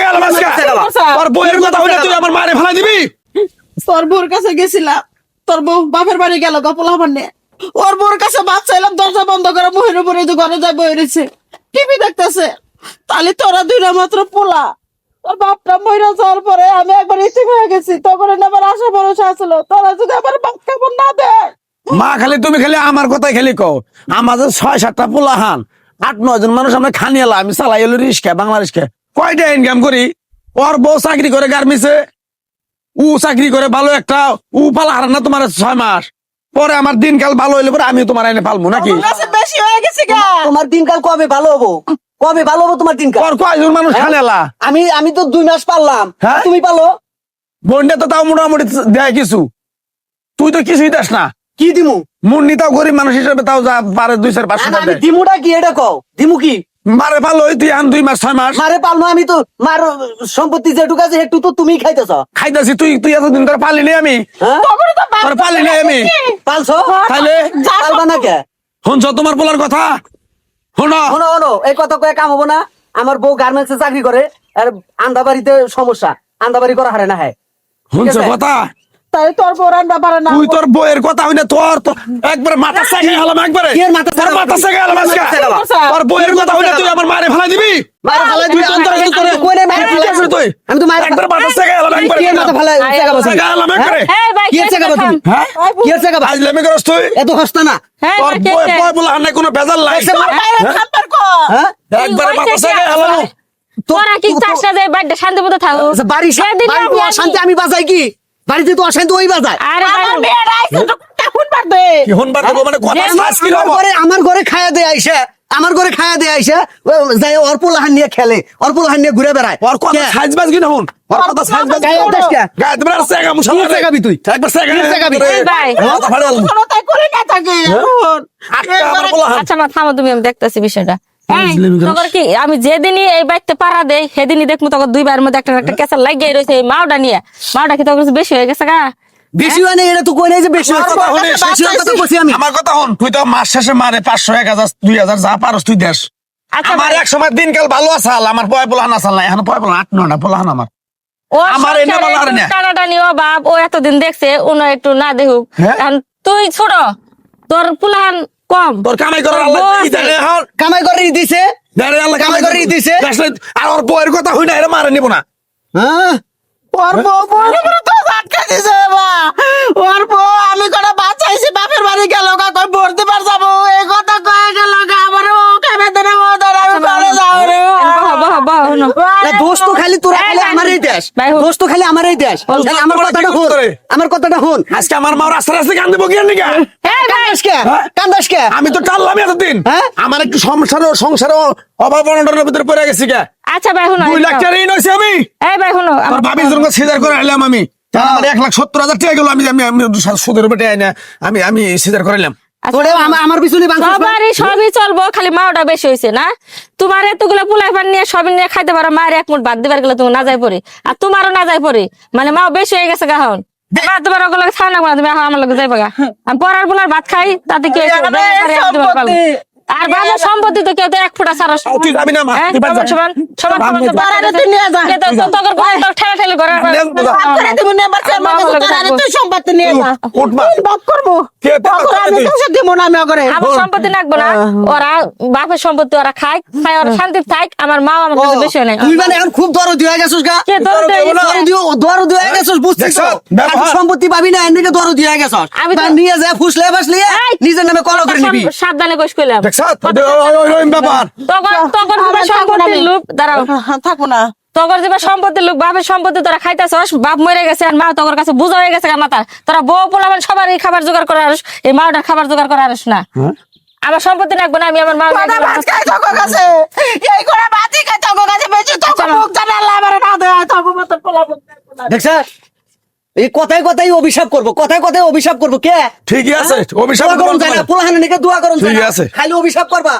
গেল তোর কথা হইলে তুই আমার মারে ফেলাই দিবি। তোর বউর কাছে গেছিলাম তোর বউ বাপের বাড়ি গেল গপলা ওর বউর কাছে বাপ চাইলাম দরজা বন্ধ করে মুহের উপরে তো ঘরে যায় বই রয়েছে টিভি দেখতেছে। তাহলে তোরা দুইটা মাত্র পোলা। তোর বাপটা মহিলা যাওয়ার পরে আমি একবার ইচ্ছে হয়ে গেছি। তখন আমার আশা ভরসা আসলো তোরা যদি আমার বাপ কেমন না দেয়। মা খালি তুমি খালি আমার কথাই খালি কও। আমাদের ছয় সাতটা পোলা পোলাহান আট নয় জন মানুষ আমরা খানি এলা আমি চালাই এলো রিস্কা বাংলা রিস্কা কয়টা ইনকাম করি? ওর বউ চাকরি করে গার্মিসে উ চাকরি করে ভালো একটা উ পালা হারা না তোমার ছয় মাস। পরে আমার দিনকাল ভালো হইলে পরে আমি তোমার এনে পালবো নাকি? বেশি হয়ে গেছে গা। তোমার দিনকাল কবে ভালো হব? কবে ভালো হব তোমার দিনকাল? ওর কয়জন মানুষ খানি এলা আমি আমি তো দুই মাস পারলাম। হ্যাঁ? তুমি পালো বোনটা তো তাও মোটামুটি দেয় কিছু। তুই তো কিছুই দাস না। কি দিমু? মুন্নি তাও গরিব মানুষ হিসেবে তাও যা পারে দুই চার পাঁচশো দিমুটা কি? এটা কও। দিমু কি? মারে ভালো হই তুই আন দুই মাস ছয় মাস। মারে পালমো আমি তো মার সম্পত্তি যেটুকু আছে সেটু তো তুমি খাইতেছ। খাইতেছি তুই তুই এতদিন তোর পালি নি আমি। হ্যাঁ? তোর পালি নি আমি। পালছো? তাহলে? পালবা না কে শুনছ তোমার বলার কথা? শোনো। শোনো শোনো এই কথা কয়ে কাম হব না। আমার বউ গার্মেন্টসে চাকরি করে আর আন্দাবাড়িতে সমস্যা। আন্দাবাড়ি করা হারে না হ্যাঁ। শুনছ কথা? তাই তোর বউ রান্না পারে না। তুই তোর বইয়ের কথা হইনা তোর তো একবার মাথা একবারে। এর মাথা তোর মাথা আজকে? তোর কথা তুই আমার মারে দিবি। মারে দিবি, তুই আমি তো- অন্তরে করে কই মারে কি ফেলাই তুই? আমি তো মারে একবার মাথা সেকে গেলাম একবারে। এর মাথা ফেলাই চেকা বসে? সেকে গেলাম একবারে। এই ভাই কি এর বসে? হ্যাঁ? কি এর চেকা আজ লেমে করছ তুই? এত হস্তা না হ্যাঁ তোর কে বই কে? বই কোনো ভেজাল নাই। হ্যাঁ? একবারে মাথা তোরা কি দেয় বাড়িতে শান্তি মতো থাকো বাড়ি সেদিন বাড়ি তো আমি- অশান্তি আমি বাজাই কি? বাড়িতে তো অশান্তি ওই বাজায় আরে আমার মেয়েরা আইছে তো কেমন পারবে কি হন বার দেবো মানে কথা যে- কি ঘরে আমার ঘরে খায়া দেয় আইসা আমার ঘরে খায়া দেয় আইসা যাই অর্পলাহান নিয়ে খেলে অর্পলাহান নিয়ে ঘুরে বেড়ায়। ওর কথা কে? সাজ বাজ কি না হন ওর কথা সাজ বাজ গায়ে উঠাস কে? গায়ে তোমার সেগা সেগাবি তুই? একবার সেগা সেগাবি? ভাই। করে না থাকে আচ্ছা মা থামো তুমি আমি দেখতেছি বিষয়টা। কি আমি যেদিনই এই বাড়িতে পাড়া দেই সেদিনই দেখব তখন দুই বার মধ্যে একটা একটা কেঁচা লাগিয়ে রয়েছে এই মাওটা নিয়ে। মাওটা কি তোর কাছে বেশি হয়ে গেছে গা? বেশি হয়? না এটা তো কই নাই যে বেশি হচ্ছে। কথা শুনিস, বেশি হওয়ার কথা কইছি আমি। আমার কথা হন তুই তো মাস শেষে মারে পাঁচশো এক হাজার দুই হাজার যা পারস তুই দেশ। আচ্ছা আমার ভাই, এক সময় দিনকাল ভালো আসাল আমার পয় পোলাহান আসাল না এখন পয় পোলাহান আট নটা পোলাহান আমার। ও আমার এনে সংসারে বলার না। টানাটানি ও বাপ ও এতদিন দেখছে অন্য একটু না দেখুক। হ্যাঁ? তুই ছোট তোর পুলাহান কম। তোর কামাই করার আল্লাহ কামাই করে দিছে। দাঁড়ে আল্লাহ কামাই করে দিছে। আর ওর বউয়ের কথা হই না এরা মারে নিব না। হ্যাঁ। ওর বউ দেশ? দোষ তো খালি আমারই দেশ। আমার কথাটা আমার কথাটা হন আজকে আমার মা রাস্তা রাস্তা কান দেবো কি নিকা? হ্যাঁ? আমি তো টাললাম এতদিন। হ্যাঁ? আমার একটু সংসার সংসার অভাব অনটনের ভিতরে পড়ে গেছি কে? আচ্ছা ভাই শোনো দুই লাখ টাকা ঋণ হয়েছে আমি। এই ভাই শোনো আমার ভাবির জন্য সিজার করে আইলাম আমি। তাহলে এক লাখ সত্তর হাজার টাকা গেল আমি আমি সুদের উপরে টাকা আমি আমি সিজার করাইলাম তোরে আমার আমার পিছনে বাংলাদেশ সবারই সবই চলবো খালি মাওটা বেশি হয়েছে না? তোমার এতগুলো পোলাই পান নিয়ে সবই নিয়ে খাইতে পারো মায়ের এক মুঠ বাদ দিবার গেলে তুমি না যাই পড়ি। আর তোমারও না যাই পড়ি। মানে মাও বেশি হয়ে গেছে গাহন এবার তোমার ওগুলো খাও না তুমি এখন আমার লোক যাই পাগা আমি পরার পোলার ভাত খাই তাতে কি আর বাবার সম্পত্তি তো কেউ তো এক ফুটা সারা তুই যাবি না, মা, তুই বাদ যা। সমান সমান সমান বাড়ারে বাড়ারে তুই নিয়ে যা। কে তো- তো। বাপ করে দিব না বাচ্চা। তুই সম্পত্তি নিয়ে যা। উঠ মা। বাপ করব? কে তো আমি তুই? কাছে দিব না আমি করে আমার সম্পত্তি লাগবে না। ওরা বাপের সম্পত্তি ওরা খায় খায় ওরা শান্তি থাক। আমার মা আমার কাছে বেশি নাই। তুই মানে এখন খুব দরদ হয়ে গেছিস গা। কে দরদ হয়ে দরদ হয়ে- গেছিস বুঝছিস দেখছ? তো ব্যবহার। আর সম্পত্তি পাবি না দরদ হয়ে গেছিস। আমি তো- নিয়ে যা ফুসলে বাসলে! নিজের নামে কল করে নিবি। সাব- সাবধানে কইস কইলাম। ওই ব্যাপার। তখন সম্পত্তির লোক দাঁড়াও। হ্যাঁ, থাকব না। তখন সম্পত্তির লোক বাপের সম্পত্তি তোরা খাইতেছস বাপ মরে গেছে আর মা তোর কাছে বুঝা হয়ে গেছে মাথা। তোরা বউ পোলাবেন সবার এই খাবার জোগাড় করে আরস এই মাওটার খাবার জোগাড় করে আরস না। আমার সম্পত্তি লাগবে না আমি আমার মা ভাত খাই তখন কাছে? এই করে ভাতই খাই তখন কাছে বেশি তখন মুখ জানে আল্লাহ আমার না দেয় মতো এই কথায় কথায় অভিশাপ করব কথায় কথায় অভিশাপ করব কে? ঠিকই আছে অভিশাপ দোয়া করুন যায় না। পোলাহানের নিকে দোয়া করুন ঠিক আছে। খালি অভিশাপ করবা।